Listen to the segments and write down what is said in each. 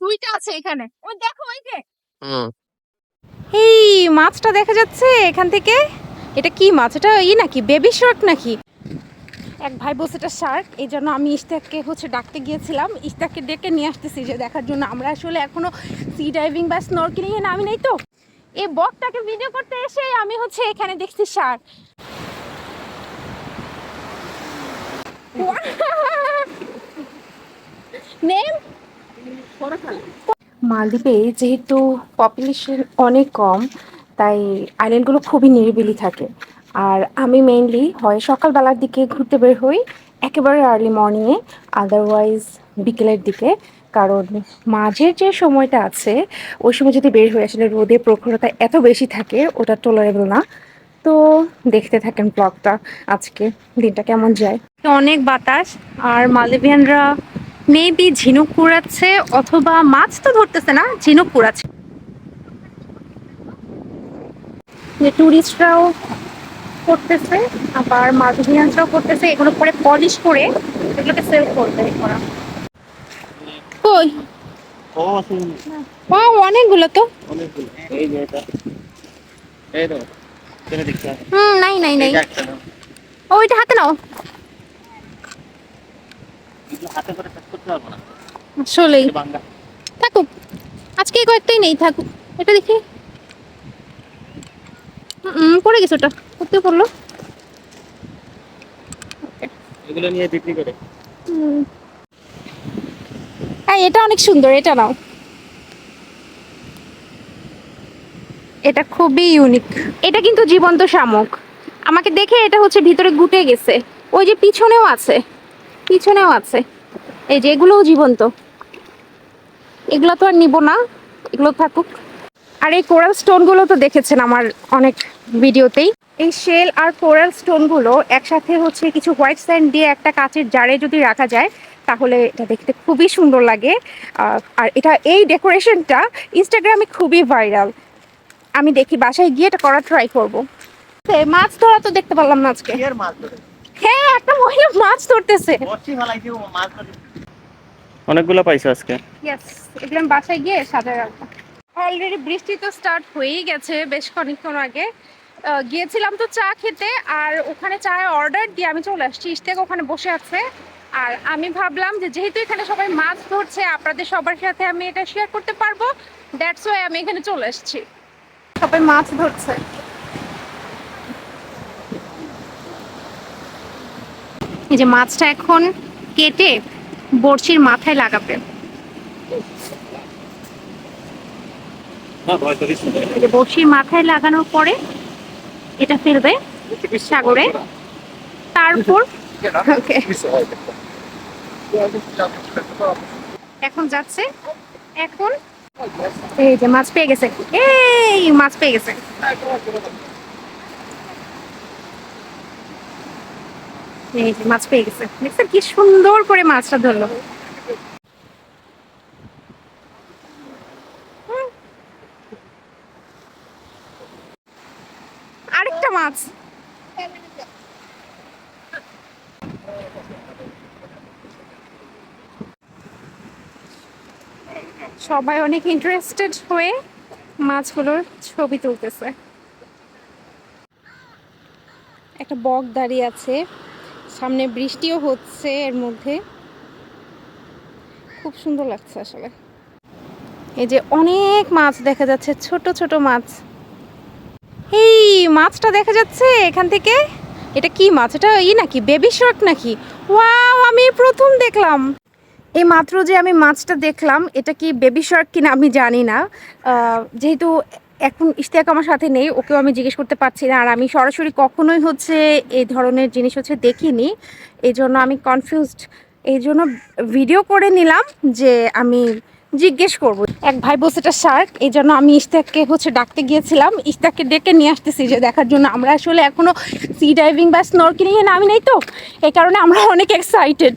দুইটা আছে এখানে। ওই দেখো ওই যে। এই মাছটা দেখা যাচ্ছে এখান থেকে। এটা কি মাছ? এটা ই নাকি? বেবি শার্ক নাকি? এক ভাই বলছে এটা শার্ক এই জন্য আমি ইস্তাককে হচ্ছে ডাকতে গিয়েছিলাম। ইস্তাককে ডেকে নিয়ে আসতেছি যে দেখার জন্য। আমরা আসলে এখনও সি ডাইভিং বা স্নরকেলিং এ নামি নাই তো। এই বকটাকে ভিডিও করতে এসে আমি হচ্ছে এখানে দেখছি শার্ক। নেম মালদ্বীপে যেহেতু পপুলেশন অনেক কম তাই আইল্যান্ডগুলো খুবই নিরিবিলি থাকে। আর আমি মেইনলি হয় সকালবেলার দিকে ঘুরতে বের হই একেবারে আর্লি মর্নিংয়ে আদারওয়াইজ বিকেলের দিকে। কারণ মাঝের যে সময়টা আছে ওই সময় যদি বের হয়ে আসলে রোদে প্রখরতা এত বেশি থাকে ওটা টলারেবল না। তো দেখতে থাকেন ব্লগটা আজকে দিনটা কেমন যায়? অনেক বাতাস আর মালদ্বীপিয়ানরা মেবি ঝিনুক কুড়াচ্ছে অথবা মাছ তো ধরতেছে না ঝিনুক কুড়াচ্ছে। যে টুরিস্টরাও করতেছে আবার মালদ্বীপিয়ানরাও করতেছে এগুলো পরে পলিশ করে এগুলোকে সেল করবে ওরা। কই? ও অনেকগুলো তো। হুম নাই নাই নাই। ও ওইটা হাতে নাও। হাতে করে কাজ করতে পারব না। আসলেই। থাকুক। আজকে কয়েকটাই নেই থাকুক। এটা দেখি। হুম পড়ে গেছে ওটা। করতে পড়ল। এগুলো নিয়ে বিক্রি করে। হ্যাঁ এটা অনেক সুন্দর। এটা নাও। এটা খুবই ইউনিক এটা কিন্তু জীবন্ত শামুক। আমাকে দেখে এটা হচ্ছে ভিতরে গুটে গেছে। ওই যে পিছনেও আছে। পিছনেও আছে। এই যে এগুলোও জীবন্ত। এগুলো তো আর নিব না, এগুলো থাকুক। আর এই কোরাল স্টোনগুলো তো দেখেছেন আমার অনেক ভিডিওতেই। এই শেল আর কোরাল স্টোনগুলো একসাথে হচ্ছে কিছু হোয়াইট স্যান্ড দিয়ে একটা কাচের জারে যদি রাখা যায়, তাহলে এটা দেখতে খুবই সুন্দর লাগে। আর এটা এই ডেকোরেশনটা ইনস্টাগ্রামে খুবই ভাইরাল। আমি দেখি, বাসায় গিয়ে এটা করার ট্রাই করব। মাছ ধরা তো দেখতে পারলাম না আজকে। হ্যাঁ একটা মহিলা মাছ ধরতেছে। অনেকগুলো পাইছো আজকে? ইয়েস এগুলো আমি বাসায় গিয়ে সাজায় রাখব। অলরেডি বৃষ্টি তো স্টার্ট হয়েই গেছে বেশ খানিকক্ষণ আগে। গিয়েছিলাম তো চা খেতে আর ওখানে চায়ের অর্ডার দিয়ে আমি চলে আসছি। ইস্তেক ওখানে বসে আছে। আর আমি ভাবলাম যে যেহেতু এখানে সবাই মাছ ধরছে আপনাদের সবার সাথে আমি এটা শেয়ার করতে পারব। দ্যাটস ওয়াই আমি এখানে চলে এসেছি সবাই মাছ ধরছে। এই যে মাছটা এখন কেটে বড়শির মাথায় লাগাবে। বড়শির মাথায় লাগানোর পরে এটা ফেলবে সাগরে। তারপর এখন যাচ্ছে। এখন এই যে মাছ পেয়ে গেছে। এই মাছ পেয়ে গেছে। মাছ পেয়ে গেছে। দেখছেন কি সুন্দর করে মাছটা ধরলো। আরেকটা মাছ। সবাই অনেক ইন্টারেস্টেড হয়ে মাছগুলোর ছবি তুলতেছে। একটা বক দাঁড়িয়ে আছে। সামনে বৃষ্টিও হচ্ছে এর মধ্যে। খুব সুন্দর লাগছে আসলে। এই যে অনেক মাছ দেখা যাচ্ছে, ছোট ছোট মাছ। এই মাছটা দেখা যাচ্ছে এখান থেকে? এটা কি মাছ? এটা ই নাকি বেবি শার্ক নাকি? ওয়াও আমি প্রথম দেখলাম। এই মাত্র যে আমি মাছটা দেখলাম, এটা কি বেবি শার্ক কিনা আমি জানি না। যেহেতু এখন ইশতিয়াক আমার সাথে নেই, ওকেও আমি জিজ্ঞেস করতে পারছি না। আর আমি সরাসরি কখনোই হচ্ছে এই ধরনের জিনিস হচ্ছে দেখিনি। এই জন্য আমি কনফিউজড এই জন্য ভিডিও করে নিলাম যে আমি জিজ্ঞেস করব। এক ভাই বলছে এটা শার্ক এই জন্য আমি ইশতিয়াককে হচ্ছে ডাকতে গিয়েছিলাম। ইশতিয়াককে ডেকে নিয়ে আসতেছি যে দেখার জন্য আমরা আসলে এখনও সি ডাইভিং বা স্নরকেলিং এ নামি নেই তো। এই কারণে আমরা অনেক এক্সাইটেড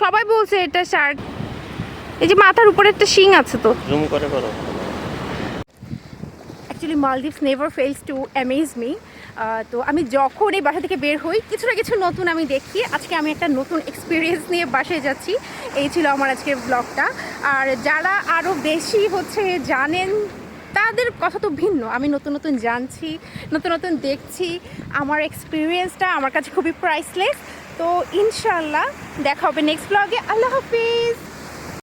সবাই বলছে এটা শার্ক এই যে মাথার উপরে একটা শিং আছে তো। জুম করে করো actually Maldives never fails to amaze me তো আমি যখন এই বাসা থেকে বের হই, কিছু না কিছু নতুন আমি দেখি। আজকে আমি একটা নতুন এক্সপিরিয়েন্স নিয়ে বাসায় যাচ্ছি। এই ছিল আমার আজকের ব্লগটা আর যারা আরও বেশি হচ্ছে জানেন, তাদের কথা তো ভিন্ন। আমি নতুন নতুন জানছি, নতুন নতুন দেখছি। আমার এক্সপিরিয়েন্সটা আমার কাছে খুবই প্রাইসলেস তো ইনশাল্লাহ দেখা হবে নেক্সট ব্লগে আল্লাহ হাফিজ!